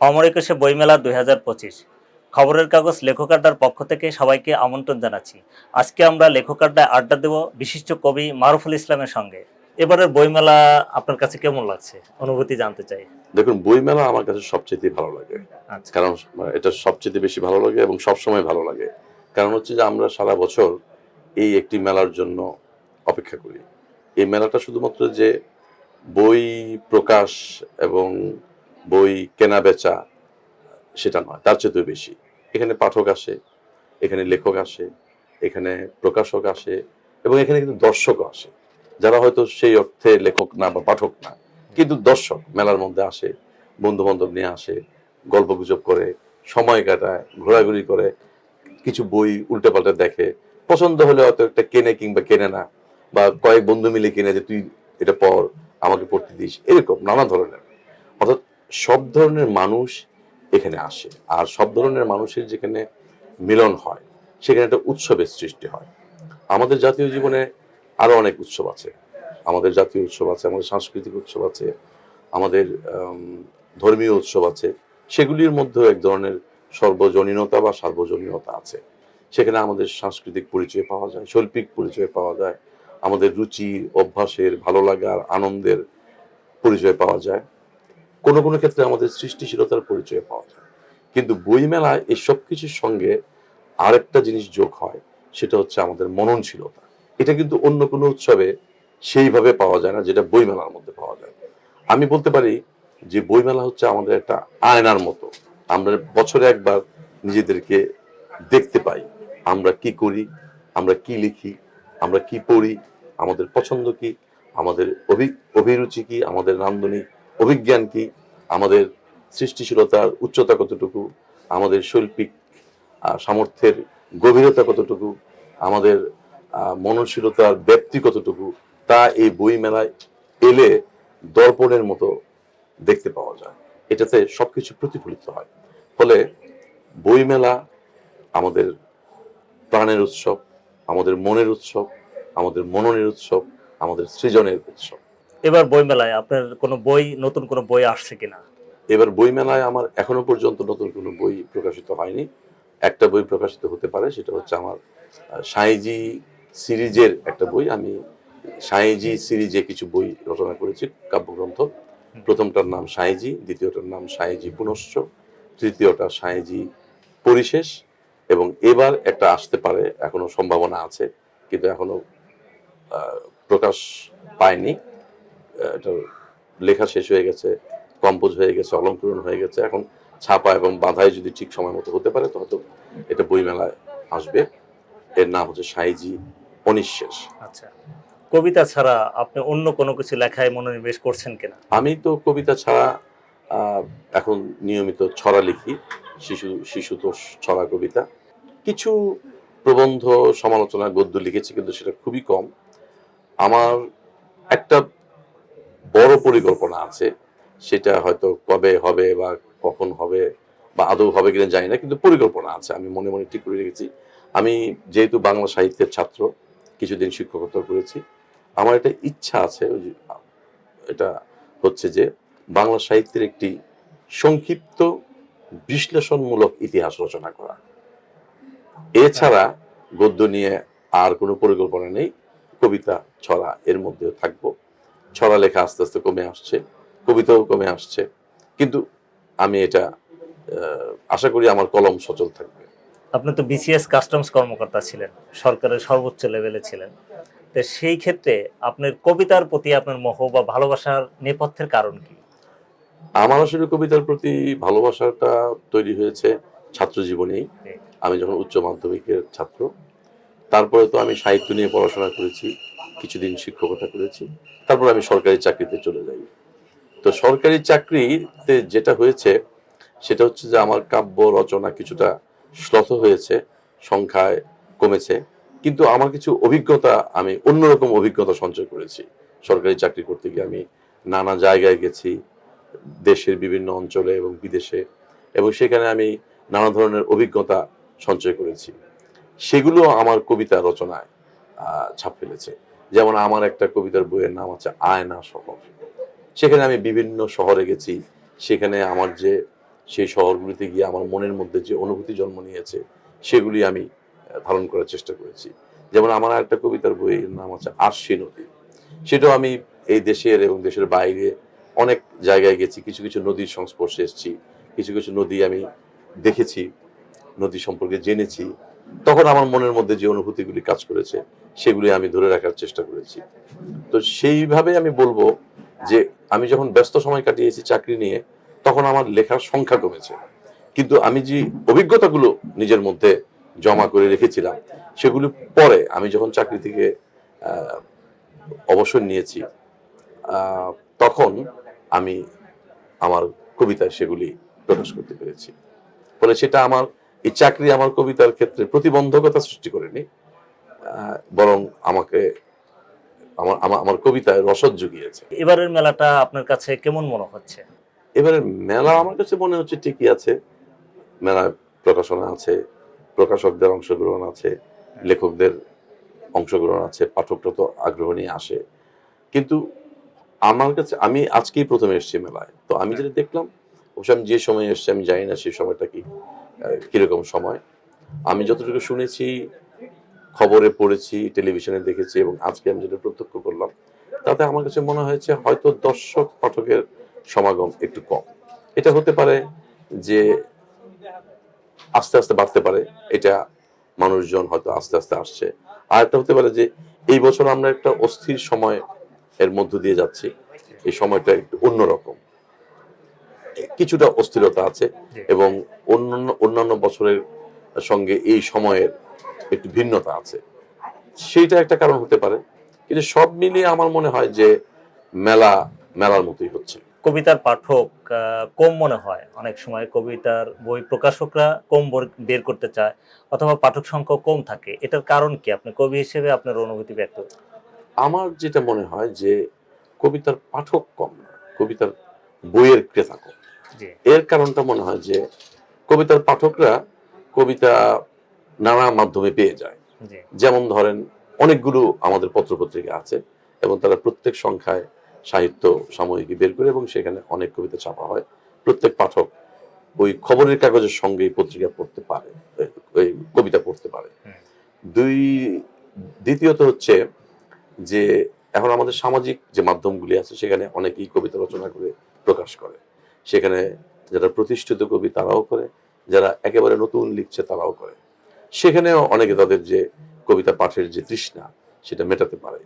অমর একুশে বইমেলা দুই হাজার পঁচিশ। খবরের কাগজ লেখক আড্ডার পক্ষ থেকে সবাইকে আমন্ত্রণ জানাচ্ছি। আজকে আমরা লেখক আড্ডায় আড্ডা দেব বিশিষ্ট কবি মারুফুল ইসলামের সঙ্গে। এবারের বইমেলা আপনার কাছে কেমন লাগছে? অনুভূতি জানতে চাই। দেখুন বইমেলা আমার কাছে সবচেয়ে ভালো লাগে। আচ্ছা। কারণ এটা সবচেয়ে বেশি ভালো লাগে এবং সব সময় ভালো লাগে। কারণ হচ্ছে যে আমরা সারা বছর এই একটি মেলার জন্য অপেক্ষা করি। এই মেলাটা শুধুমাত্র যে বই প্রকাশ এবং বই কেনা বেচা, সেটা নয়, তার চেয়ে বেশি। এখানে পাঠক আসে, এখানে লেখক আসে, এখানে প্রকাশক আসে, এবং এখানে কিন্তু দর্শকও আসে। যারা হয়তো সেই অর্থে লেখক না বা পাঠক না, কিন্তু দর্শক মেলার মধ্যে আসে বন্ধু বান্ধব নিয়ে আসে গল্প গুজব করে, সময় কাটায়, ঘোরাঘুরি করে, কিছু বই উল্টে পাল্টে দেখে। পছন্দ হলে হয়তো একটা কেনে কিংবা কেনে না, বা কয়েক বন্ধু মিলে কিনে যে, তুই এটা পড়, আমাকে পড়তে দিস। এরকম নানা ধরনের। অর্থাৎ সব ধরনের মানুষ এখানে আসে। আর সব ধরনের মানুষের যেখানে মিলন হয়, সেখানে একটা উৎসবের সৃষ্টি হয়। আমাদের জাতীয় জীবনে আরও অনেক উৎসব আছে। আমাদের জাতীয় উৎসব আছে, আমাদের সাংস্কৃতিক উৎসব আছে, আমাদের ধর্মীয় উৎসব আছে। সেগুলির মধ্যেও এক ধরনের সর্বজনীনতা বা সার্বজনীনতা আছে। সেখানে আমাদের সাংস্কৃতিক পরিচয় পাওয়া যায়, শৈল্পিক পরিচয় পাওয়া যায়। আমাদের রুচি, অভ্যাসের, ভালো লাগার, আনন্দের পরিচয় পাওয়া যায়। কোনো কোনো ক্ষেত্রে আমাদের সৃষ্টিশীলতার পরিচয় পাওয়া যায়। কিন্তু বইমেলায় এই সব কিছুর সঙ্গে আরেকটা জিনিস যোগ হয়, সেটা হচ্ছে আমাদের মননশীলতা। এটা কিন্তু অন্য কোনো উৎসবে সেইভাবে পাওয়া যায় না, যেটা বইমেলার মধ্যে পাওয়া যায়। আমি বলতে পারি যে বইমেলা হচ্ছে আমাদের একটা আয়নার মতো। আমরা বছরে একবার নিজেদেরকে দেখতে পাই, আমরা কি করি, আমরা কি লিখি, আমরা কি পড়ি, আমাদের পছন্দ কি, আমাদের অভি- অভিরুচি কি, আমাদের নান্দনিক অভিজ্ঞান কি? আমাদের সৃষ্টিশীলতার উচ্চতা কতটুকু? আমাদের শৈল্পিক সামর্থ্যের গভীরতা কতটুকু? আমাদের আহ, মননশীলতার ব্যাপ্তি কতটুকু? তা এই বই মেলায় এলে দর্পণের মতো দেখতে পাওয়া যায়। এটাতে সবকিছু প্রতিফলিত হয়। ফলে বইমেলা আমাদের প্রাণের উৎসব আমাদের মনের উৎসব আমাদের মননের উৎসব আমাদের সৃজনের উৎসব। এবার বইমেলায় আপনার কোনো বই নতুন কোনো বই আসছে কিনা? এবার বইমেলায় আমার এখনও পর্যন্ত নতুন কোনো বই প্রকাশিত হয়নি। একটা বই প্রকাশিত হতে পারে সেটা হচ্ছে আমার সাঁইজি সিরিজের একটা বই। আমি সাঁইজি সিরিজে কিছু বই রচনা করেছি কাব্যগ্রন্থ। প্রথমটার নাম সাঁইজি দ্বিতীয়টার নাম সাইজি পুনশ্চ তৃতীয়টা সাঁইজি পরিশেষ এবং এবার একটা আসতে পারে এখনও সম্ভাবনা আছে কিন্তু এখনও প্রকাশ পায়নি। এটার লেখা শেষ হয়ে গেছে কম্পোজ হয়ে গেছে অলঙ্করণ হয়ে গেছে। এখন ছাপা এবং বাধাই যদি ঠিক সময় মতো হতে পারে তো হয়তো এটা বইমেলায় আসবে। এর নাম হচ্ছে সাইজি অনিঃশেষ। আচ্ছা কবিতা ছাড়া আপনি অন্য কোনো কিছু লেখায় মনোনিবেশ করছেন কিনা? আমি তো কবিতা ছাড়া এখন নিয়মিত ছড়া লিখি শিশু শিশুতোষ ছড়া কবিতা। কিছু প্রবন্ধ সমালোচনা গদ্য লিখেছি কিন্তু সেটা খুবই কম। আমার একটা বড় পরিকল্পনা আছে। সেটা হয়তো কবে হবে বা কখন হবে বা আদৌ হবে কিনা জানি না, কিন্তু পরিকল্পনা আছে। আমি মনে মনে ঠিক করে রেখেছি। আমি যেহেতু বাংলা সাহিত্যের ছাত্র, কিছুদিন শিক্ষকতা করেছি। আমার একটা ইচ্ছা আছে এটা হচ্ছে যে বাংলা সাহিত্যের একটি সংক্ষিপ্ত বিশ্লেষণমূলক ইতিহাস রচনা করা। এছাড়া গদ্য নিয়ে আর কোনো পরিকল্পনা নেই। কবিতা ছড়া এর মধ্যেও থাকব। ছড়া লেখা আস্তে আস্তে কমে আসছে কবিতাও কমে আসছে। কিন্তু আমি এটা আশা করি আমার কলম সচল থাকবে। আপনি তো বিসিএস কাস্টমস কর্মকর্তা ছিলেন সরকারের সর্বোচ্চ লেভেলে ছিলেন। তো সেই ক্ষেত্রে আপনার কবিতার প্রতি আপনার মোহ বা ভালোবাসার নেপথ্যের কারণ কি? আমার আসলে কবিতার প্রতি ভালোবাসাটা তৈরি হয়েছে ছাত্র জীবনেই। আমি যখন উচ্চ মাধ্যমিকের ছাত্র তারপরে তো আমি সাহিত্য নিয়ে পড়াশোনা করেছি। কিছুদিন শিক্ষকতা করেছি। তারপর আমি সরকারি চাকরিতে চলে যাই। তো সরকারি চাকরিতে যেটা হয়েছে, সেটা হচ্ছে যে আমার কাব্য রচনা কিছুটা শ্লথ হয়েছে, সংখ্যায় কমেছে। কিন্তু আমার কিছু অভিজ্ঞতা, আমি অন্যরকম অভিজ্ঞতা সঞ্চয় করেছি। সরকারি চাকরি করতে গিয়ে আমি নানা জায়গায় গেছি, দেশের বিভিন্ন অঞ্চলে এবং বিদেশে। এবং সেখানে আমি নানা ধরনের অভিজ্ঞতা সঞ্চয় করেছি। সেগুলো আমার কবিতা রচনায় ছাপ ফেলেছে। যেমন আমার একটা কবিতার বইয়ের নাম আছে আয়না শহর। সেখানে আমি বিভিন্ন শহরে গেছি। সেখানে আমার যে, সেই শহরগুলিতে গিয়ে আমার মনের মধ্যে যে অনুভূতি জন্ম নিয়েছে, সেগুলি আমি ধারণ করার চেষ্টা করেছি। যেমন আমার একটা কবিতার বইয়ের নাম আছে আরশি নদী। সেটাও আমি এই দেশের এবং দেশের বাইরে অনেক জায়গায় গেছি। কিছু কিছু নদীর সংস্পর্শে এসেছি। কিছু কিছু নদী আমি দেখেছি, নদী সম্পর্কে জেনেছি। তখন আমার মনের মধ্যে যে অনুভূতিগুলি কাজ করেছে, সেগুলি আমি ধরে রাখার চেষ্টা করেছি। তো সেইভাবে আমি বলব যে, আমি যখন ব্যস্ত সময় কাটিয়েছি চাকরি নিয়ে, তখন আমার লেখার সংখ্যা কমেছে। কিন্তু আমি যে অভিজ্ঞতাগুলো নিজের মধ্যে জমা করে রেখেছিলাম, সেগুলি পরে আমি যখন চাকরি থেকে অবসর নিয়েছি তখন আমি আমার কবিতায় সেগুলি প্রকাশ করতে পেরেছি। ফলে সেটা আমার এই চাকরি আমার কবিতার ক্ষেত্রে প্রতিবন্ধকতা সৃষ্টি করেনি বরং আমাকে আমার আমার- কবিতায় রসদ জুগিয়েছে। এবারের মেলাটা আপনার কাছে কেমন মনে হচ্ছে? এবারে মেলা আমার কাছে মনে হচ্ছে ঠিকই আছে। মেলায় প্রকাশনা আছে প্রকাশকদের অংশগ্রহণ আছে লেখকদের অংশগ্রহণ আছে পাঠকরা তো আগ্রহ নিয়ে আসে। কিন্তু আমার কাছে আমি আজকেই প্রথমে এসেছি মেলায়। তো আমি যেটা দেখলাম অবশ্য আমি যে সময় এসেছি আমি জানি না সেই সময়টা কি। কীরকম সময়? আমি যতটুকু শুনেছি, খবরে পড়েছি, টেলিভিশনে দেখেছি এবং আজকে আমি যেটা প্রত্যক্ষ করলাম, তাতে আমার কাছে মনে হয়েছে হয়তো দর্শক পাঠকের সমাগম একটু কম। এটা হতে পারে যে আস্তে আস্তে বাড়তে পারে, এটা মানুষজন হয়তো আস্তে আস্তে আসছে। আর একটা হতে পারে যে এই বছর আমরা একটা অস্থির সময় এর মধ্য দিয়ে যাচ্ছি, এই সময়টা একটু অন্যরকম। কিছুটা অস্থিরতা আছে এবং অন্যান্য অন্যান্য বছরের সঙ্গে এই সময়ের একটু ভিন্নতা আছে। সেইটা একটা কারণ হতে পারে। কিন্তু সব মিলিয়ে আমার মনে হয় যে মেলা মেলার মতোই হচ্ছে। কবিতার পাঠক কম মনে হয়। অনেক সময় কবিতার বই প্রকাশকরা কম বর- বের করতে চায় অথবা পাঠক সংখ্যা কম থাকে। এটার কারণ কি? আপনি কবি হিসেবে আপনার অনুভূতি ব্যক্ত? আমার যেটা মনে হয় যে কবিতার পাঠক কম কবিতার বইয়ের ক্রেতা কম। এর কারণটা মনে হয় যে কবিতার পাঠকরা কবিতা নানা মাধ্যমে পেয়ে যায়। যেমন ধরেন অনেকগুলো আমাদের পত্রপত্রিকা আছে এবং তারা প্রত্যেক সংখ্যায় সাহিত্য সাময়িকী বের করে এবং সেখানে অনেক কবিতা ছাপা হয়। প্রত্যেক পাঠক ওই খবরের কাগজের সঙ্গে পত্রিকা পড়তে পারে ওই কবিতা পড়তে পারে। দুই দ্বিতীয়ত হচ্ছে যে এখন আমাদের সামাজিক যে মাধ্যমগুলি আছে সেখানে অনেকেই কবিতা রচনা করে প্রকাশ করে। সেখানে যারা প্রতিষ্ঠিত কবি তারাও করে যারা একেবারে নতুন লিখছে তারাও করে। সেখানেও অনেকে তাদের যে কবিতা পাঠের যে তৃষ্ণা সেটা মেটাতে পারে।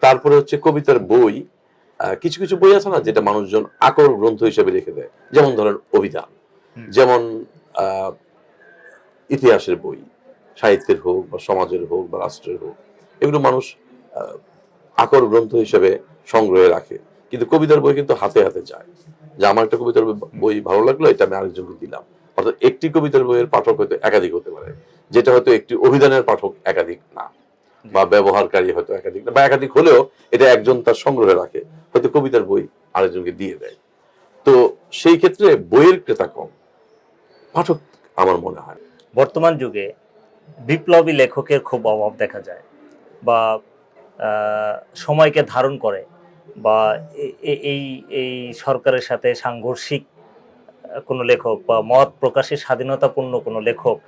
তারপরে হচ্ছে কবিতার বই কিছু কিছু বই আছে না যেটা মানুষজন আকর গ্রন্থ হিসেবে রেখে দেয়। যেমন ধরেন অভিধান। যেমন আহ, ইতিহাসের বই সাহিত্যের হোক বা সমাজের হোক বা রাষ্ট্রের হোক এগুলো মানুষ আহ, আকর গ্রন্থ হিসেবে সংগ্রহে রাখে। কিন্তু কবিতার বই কিন্তু হাতে হাতে যায়। যে আমার একটা কবিতার বই- ভালো লাগল এটা আমি আরেকজনকে দিলাম। অর্থাৎ একটি কবিতার বইয়ের পাঠক হয়তো একাধিক হতে পারে যেটা হয়তো একটি অভিধানের পাঠক একাধিক না। বা ব্যবহারকারী হয়তো একাধিক না বা একাধিক হলেও এটা একজন তার সংগ্রহে রাখে হয়তো কবিতার বই আরেকজনকে দিয়ে দেয়। তো সেই ক্ষেত্রে বইয়ের ক্রেতা কম পাঠক আমার মনে হয়। বর্তমান যুগে বিপ্লবী লেখকের খুব অভাব দেখা যায় বা সময়কে ধারণ করে। বা এই এই সরকারের সাথে সাংঘর্ষিক কোনো লেখক বা মত প্রকাশের স্বাধীনতাপূর্ণ কোনো লেখক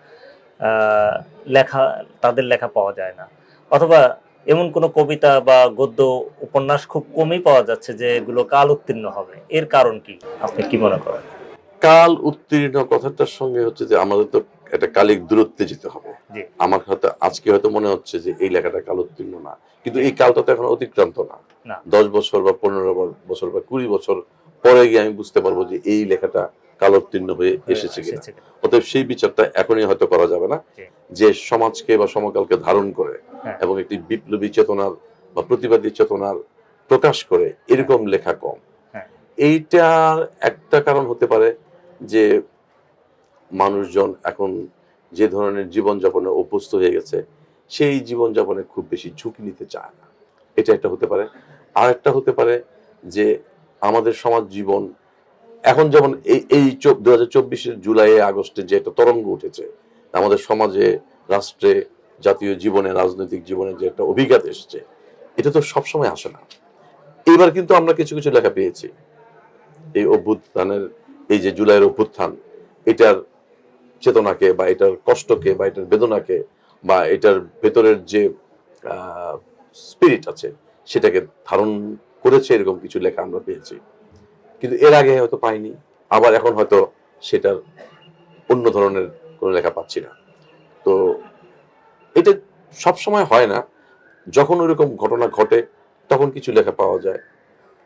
লেখা তাদের লেখা পাওয়া যায় না। অথবা এমন কোনো কবিতা বা গদ্য উপন্যাস খুব কমই পাওয়া যাচ্ছে যে এগুলো কাল উত্তীর্ণ হবে। এর কারণ কি? আপনি কি মনে করেন? কাল উত্তীর্ণ কথাটার সঙ্গে হচ্ছে যে আমাদের তো একটা কালিক দূরত্বে যেতে হবে। আমার হয়তো আজকে হয়তো মনে হচ্ছে যে এই লেখাটা কাল উত্তীর্ণ না। কিন্তু এই কালটা তো এখন অতিক্রান্ত না। দশ বছর বা পনেরো বছর বা কুড়ি বছর পরে গিয়ে আমি বুঝতে পারব যে এই লেখাটা কাল উত্তীর্ণ হয়ে এসেছে কিনা। অতএব সেই বিচারটা এখনই হয়তো করা যাবে না। যে সমাজকে বা সমকালকে ধারণ করে হ্যাঁ। এবং একটি বিপ্লবী চেতনার বা প্রতিবাদী চেতনার প্রকাশ করে এরকম লেখা কম। হ্যাঁ। এইটার একটা কারণ হতে পারে যে মানুষজন এখন যে ধরনের জীবনযাপনে অভ্যস্ত হয়ে গেছে সেই জীবনযাপনে খুব বেশি ঝুঁকি নিতে চায় না। এটা একটা হতে পারে। আর একটা হতে পারে যে আমাদের সমাজ জীবন, এখন যেমন এই এই দু হাজার চব্বিশের জুলাই, আগস্টে যে একটা তরঙ্গ উঠেছে, আমাদের সমাজে, রাষ্ট্রে, জাতীয় জীবনে, রাজনৈতিক জীবনে যে একটা অভিজ্ঞতা এসেছে, এটা তো সবসময় আসে না। এইবার কিন্তু আমরা কিছু কিছু লেখা পেয়েছি। এই অভ্যুত্থানের, এই যে জুলাইয়ের অভ্যুত্থান, এটার চেতনাকে বা এটার কষ্টকে বা এটার বেদনাকে বা এটার ভেতরের যে স্পিরিট আছে সেটাকে ধারণ করেছে এরকম কিছু লেখা আমরা পেয়েছি। কিন্তু এর আগে হয়তো পাইনি আবার এখন হয়তো সেটার অন্য ধরনের কোনো লেখা পাচ্ছি না। তো এটা সব সময় হয় না যখন ওইরকম ঘটনা ঘটে তখন কিছু লেখা পাওয়া যায়।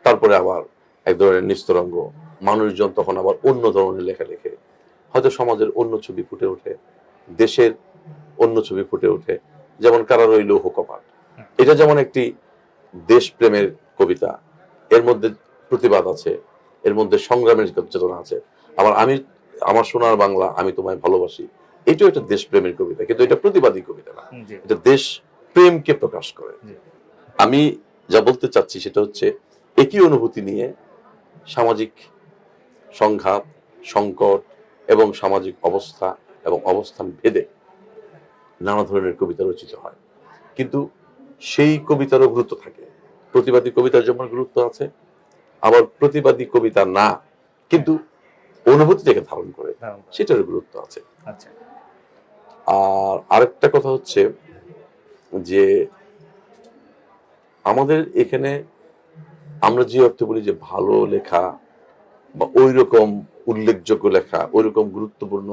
তারপরে আবার এক ধরনের নিস্তরঙ্গ মানুষজন তখন আবার অন্য ধরনের লেখা লেখে। হয়তো সমাজের অন্য ছবি ফুটে ওঠে দেশের অন্য ছবি ফুটে ওঠে যেমন কারা রইল কপাট এটা যেমন একটি দেশপ্রেমের কবিতা। এর মধ্যে প্রতিবাদ আছে এর মধ্যে সংগ্রামের চেতনা আছে। আবার আমি আমার সোনার বাংলা আমি তোমায় ভালোবাসি। এটাও একটা দেশপ্রেমের কবিতা কিন্তু এটা প্রতিবাদী কবিতা না। এটা দেশ প্রেমকে প্রকাশ করে। আমি যা বলতে চাচ্ছি সেটা হচ্ছে একই অনুভূতি নিয়ে সামাজিক সংঘাত সংকট এবং সামাজিক অবস্থা এবং অবস্থান ভেদে নানা ধরনের কবিতা রচিত হয়। কিন্তু সেই কবিতারও গুরুত্ব থাকে। প্রতিবাদী কবিতার যেমন গুরুত্ব আছে আবার প্রতিবাদী কবিতা না কিন্তু অনুভূতি থেকে ধারণ করে সেটার গুরুত্ব আছে। আচ্ছা। আর আরেকটা কথা হচ্ছে যে আমাদের এখানে আমরা যে অর্থে বলি যে ভালো লেখা বা ওই রকম উল্লেখযোগ্য লেখা ওই রকম গুরুত্বপূর্ণ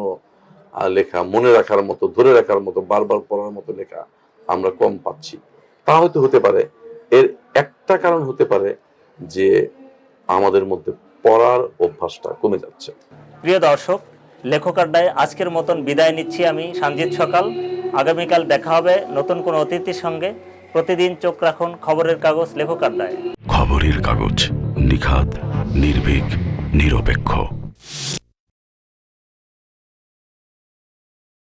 লেখা মনে রাখার মতো ধরে রাখার মতো বারবার পড়ার মতো লেখা আমরা কম পাচ্ছি। তা হয়তো হতে পারে। এর একটা কারণ হতে পারে যে আমাদের মধ্যে পড়ার অভ্যাসটা কমে যাচ্ছে। প্রিয় দর্শক লেখক আড্ডায় আজকের মতন বিদায় নিচ্ছি আমি সঞ্জিত সকাল। আগামীকাল দেখা হবে নতুন কোনো অতিথির সঙ্গে। প্রতিদিন চোখ রাখুন খবরের কাগজ লেখক আড্ডায় খবরের কাগজ নিখাত নির্ভীক নিরপেক্ষ।